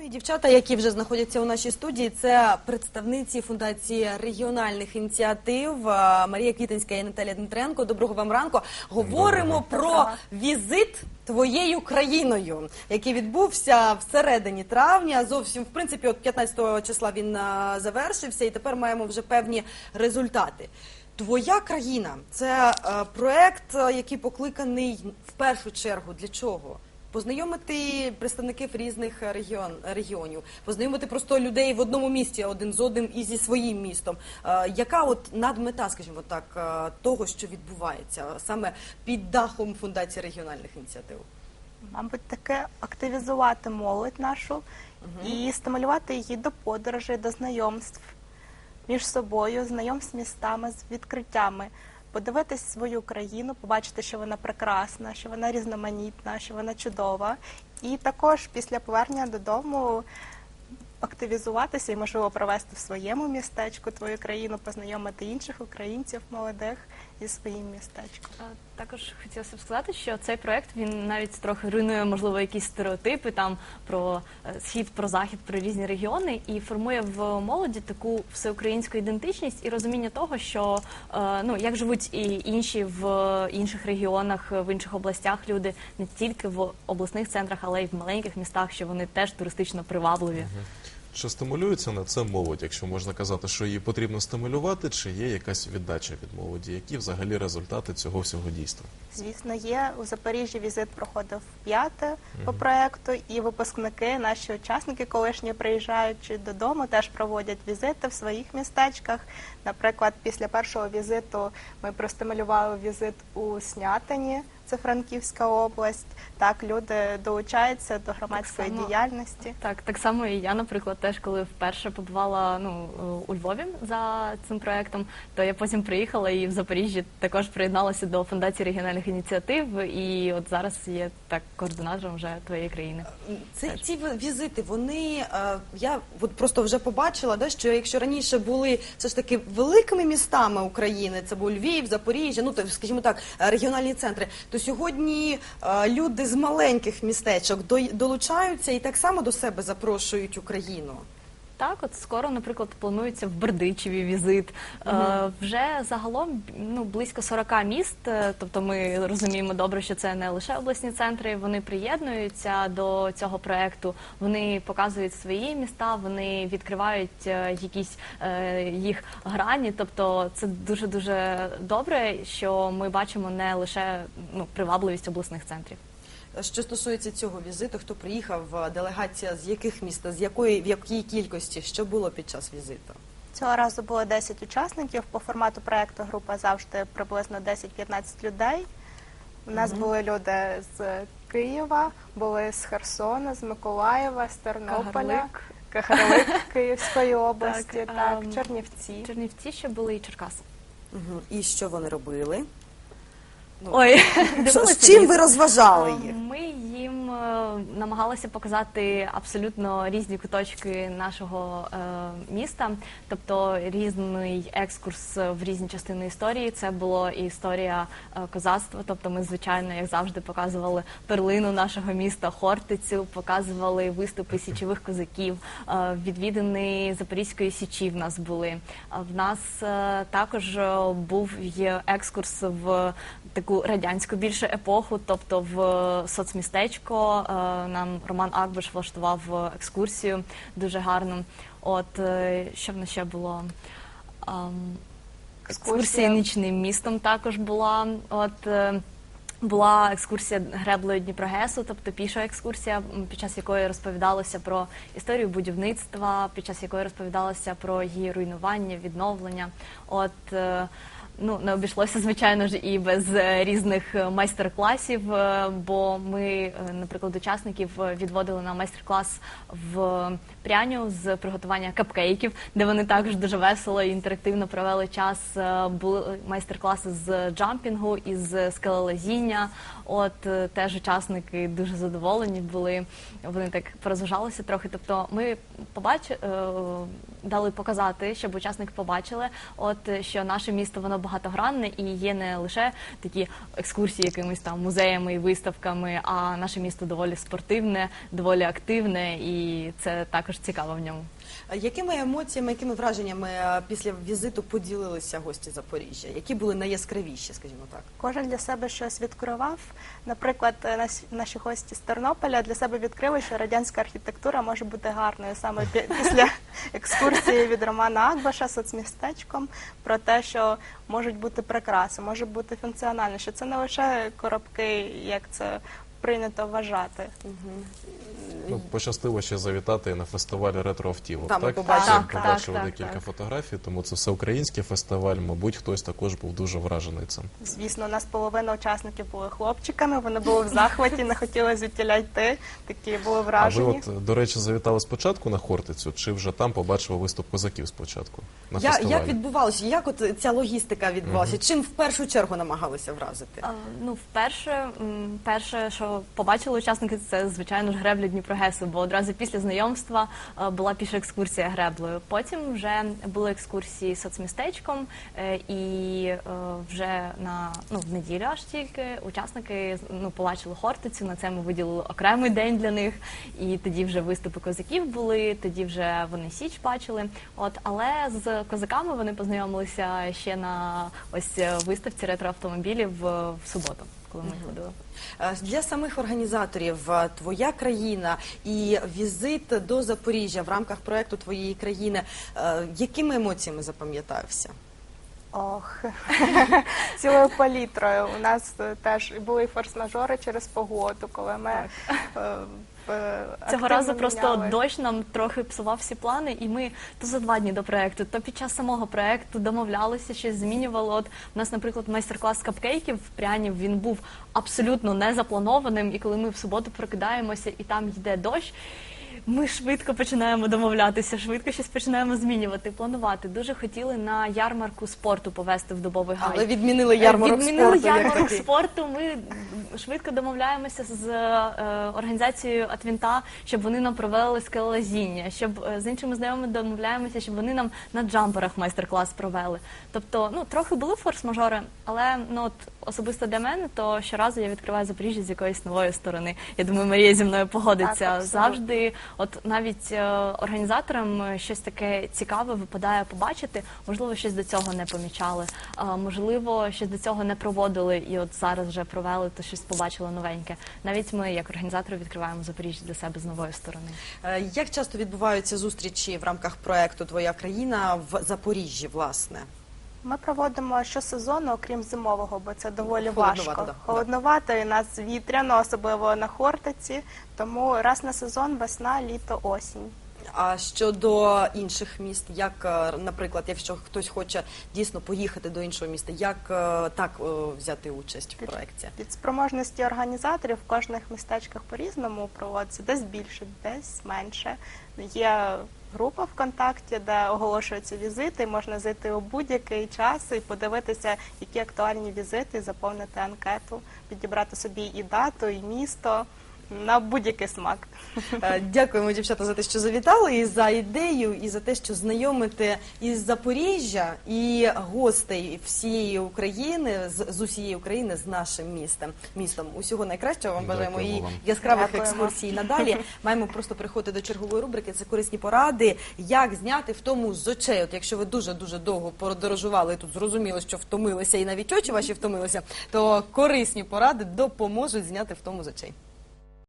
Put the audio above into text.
Ну і дівчата, які вже знаходяться у нашій студії, це представниці фундації регіональних ініціатив е, Марія Квітинська і Наталія Дмитренко. Доброго вам ранку. Говоримо про візит твоєю країною, який відбувся всередині травня. Зовсім в принципі, от 15 числа він е, завершився, і тепер маємо вже певні результати. Твоя країна це е, проект, який покликаний в першу чергу для чого? Познайомити представників різних регіон, регіонів, познайомити просто людей в одному місті один з одним і зі своїм містом. Е, яка от надмета, скажімо так, е, того, що відбувається саме під дахом фундації регіональних ініціатив? Мабуть, таке активізувати молодь нашу і стимулювати її до подорожей, до знайомств між собою, знайомств з містами, з відкриттями, подивитись свою країну, побачити, що вона прекрасна, що вона різноманітна, що вона чудова. І також після повернення додому активізуватися і, можливо, провести в своєму містечку твою країну, познайомити інших українців молодих зі своїм містечком. Також хотілося б сказати, що цей проект він навіть трохи руйнує, можливо, якісь стереотипи там про е, схід, про захід, про різні регіони і формує в молоді таку всеукраїнську ідентичність і розуміння того, що е, ну як живуть і інші в інших регіонах, в інших областях люди не тільки в обласних центрах, але й в маленьких містах, що вони теж туристично привабливі. Чи стимулюється на це молодь, якщо можна казати, що її потрібно стимулювати, чи є якась віддача від молоді? Які взагалі результати цього всього дійства? Звісно, є у Запоріжжі візит проходив п'яте по проекту, і випускники, наші учасники колишні приїжджаючи додому, теж проводять візити в своїх містечках. Наприклад, після першого візиту ми простимулювали візит у Снятині, це Франківська область. Так, люди долучаються до громадської само- діяльності. Так, так само і я, наприклад, теж коли вперше побувала ну у Львові за цим проектом, то я потім приїхала і в Запоріжжі також приєдналася до фундації регіональних ініціатив. І от зараз є так координатором вже твоєї країни. Це ці візити, вони е, я от просто вже побачила, да, що якщо раніше були все ж таки великими містами України, це був Львів, Запоріжжя, ну то скажімо так, регіональні центри, то сьогодні е, люди з маленьких містечок до- долучаються і так само до себе запрошують Україну. Так, от скоро, наприклад, планується в Бердичеві візит. Е, вже загалом ну близько 40 міст. е, Тобто, ми розуміємо добре, що це не лише обласні центри. Вони приєднуються до цього проекту. Вони показують свої міста, вони відкривають е, якісь е, їх грані. Тобто, це дуже дуже добре, що ми бачимо не лише ну привабливість обласних центрів. Що стосується цього візиту, хто приїхав, е, делегація з яких міст, з якої в якій кількості, що було під час візиту? Цього разу було 10 учасників. По формату проекту група завжди приблизно 10-15 людей. У нас були люди з Києва, були з Херсона, з Миколаєва, з Тернополя. Кагарлик Київської області, Так, так, ем, Чернівці. Чернівці ще були і Черкаси. Угу. І що вони робили? Ну, Ой, Що, дивилися з чим ви розважали їх? Ми їм е, намагалися показати абсолютно різні куточки нашого е, міста, тобто різний екскурс в різні частини історії. Це була і історія е, козацтва. Тобто, ми звичайно, як завжди, показували перлину нашого міста, Хортицю, показували виступи січових козаків, е, відвідини Запорізької січі. В нас були. А в нас е, також е, був є екскурс в таку радянську більше епоху, тобто в соцмістечко. Е, Нам Роман Акбиш влаштував е, екскурсію дуже гарну. От е, що в нас ще було? Ам, Екскурсія Екскурсія. нічним містом також була. От е, була екскурсія греблею Дніпрогесу, тобто піша екскурсія, м, під час якої розповідалося про історію будівництва, під час якої розповідалося про її руйнування, відновлення. От е, ну не обійшлося, звичайно ж, і без е, різних е, майстер-класів. е, Бо ми, наприклад, учасників відводили на майстер-клас в пряню з приготування капкейків, де вони також дуже весело і інтерактивно провели час. Були майстер-класи з джампінгу і з скелелазіння. От теж учасники дуже задоволені були. Вони так порозважалися трохи. Тобто, ми побач... е, дали показати, щоб учасники побачили, от що наше місто воно багато. Багатогранне і є не лише такі екскурсії якимись там музеями і виставками, а наше місто доволі спортивне, доволі активне, і це також цікаво в ньому. А Якими емоціями, якими враженнями е, після візиту поділилися гості Запоріжжя? Які були найяскравіші, скажімо так? Кожен для себе щось відкривав. Наприклад, е, наші гості з Тернополя для себе відкрили, що радянська архітектура може бути гарною саме після екскурсії від Романа Акбаша соцмістечком про те, що можуть бути прикраси, може бути функціонально, що це не лише коробки, як це прийнято вважати. Ну, пощастило ще завітати на фестиваль ретроавтівок. Там ми так? побачили. Ми Так, побачили так, декілька так. фотографій, тому це все український фестиваль. Мабуть, хтось також був дуже вражений цим. Звісно, у нас половина учасників були хлопчиками, вони були в захваті, не хотіли звідтіля йти, такі були А ви, от, до речі, завітали спочатку на Хортицю, чи вже там побачили виступ козаків спочатку на Я, фестивалі? як відбувалося? Як от ця логістика відбувалася? Чим в першу чергу намагалися вразити? А, Ну, вперше, м, перше, що побачили учасники, це звичайно ж гребля Дніпрогесу, бо одразу після знайомства е, була піша екскурсія греблею. Потім вже були екскурсії соцмістечком, е, і е, вже на ну в неділю аж тільки учасники ну побачили Хортицю. На це ми виділили окремий день для них. І тоді вже виступи козаків були. Тоді вже вони січ бачили. От але з козаками вони познайомилися ще на ось виставці ретроавтомобілів в суботу, коли ми ходили. Е, Для самих організаторів е, твоя країна і візит до Запоріжжя в рамках проекту твоєї країни. е, Якими емоціями запам'ятався? Ох, цілою палітрою. У нас е, теж були форс-мажори через погоду, коли ми е, Цього активно разу просто міняли. дощ нам трохи псував всі плани, і ми то за два дні до проекту, то під час самого проекту домовлялися, щось змінювали. От у нас, наприклад, майстер-клас капкейків прянів він був абсолютно не запланованим. І коли ми в суботу прокидаємося і там йде дощ. Ми швидко починаємо домовлятися, швидко щось починаємо змінювати, планувати. Дуже хотіли на ярмарку спорту повести в Дубовий гай. Але відмінили ярмарок Відмінили спорту. як ярмарок спорту. Ми швидко домовляємося з е, організацією Атвінта, щоб вони нам провели скелелазіння, щоб е, з іншими знайомими домовляємося, щоб вони нам на джамперах майстер-клас провели. Тобто, ну трохи були форс-мажори, але ну от особисто для мене, то щоразу я відкриваю Запоріжжя з якоїсь нової сторони. Я думаю, Марія зі мною погодиться Так, завжди. От навіть е, організаторам е, щось таке цікаве випадає побачити. Можливо, щось до цього не помічали. Можливо, щось до цього не проводили, і от зараз вже провели, то щось побачили новеньке. Навіть ми, як організатори, відкриваємо Запоріжжя для себе з нової сторони. Е, Як часто відбуваються зустрічі в рамках проекту Твоя країна в Запоріжжі, власне? Ми проводимо щосезону, окрім зимового, бо це доволі Холодновато, важко. да, Холодновато і нас вітряно, особливо на Хортиці. Тому раз на сезон весна, літо, осінь. А щодо інших міст, як, е, наприклад, якщо хтось хоче дійсно поїхати до іншого міста, як е, так е, взяти участь в проєкті? Від спроможності організаторів в кожних містечках по-різному проводиться, десь більше, десь менше. Є група ВКонтакті, де оголошуються візити, можна зайти у будь-який час і подивитися, які актуальні візити, заповнити анкету, підібрати собі і дату, і місто на будь-який смак. Е, Дякуємо, дівчата, за те, що завітали, і за ідею, і за те, що знайомите із Запоріжжя і гостей всієї України з, з усієї України з нашим містом. Містом усього найкращого вам бажаємо Дякуємо і вам. яскравих Дякуємо. екскурсій надалі. Маємо просто приходити до чергової рубрики. Це корисні поради, як зняти втому з очей. От якщо ви дуже дуже довго подорожували, і тут зрозуміло, що втомилися, і навіть очі ваші втомилися, то корисні поради допоможуть зняти втому з очей.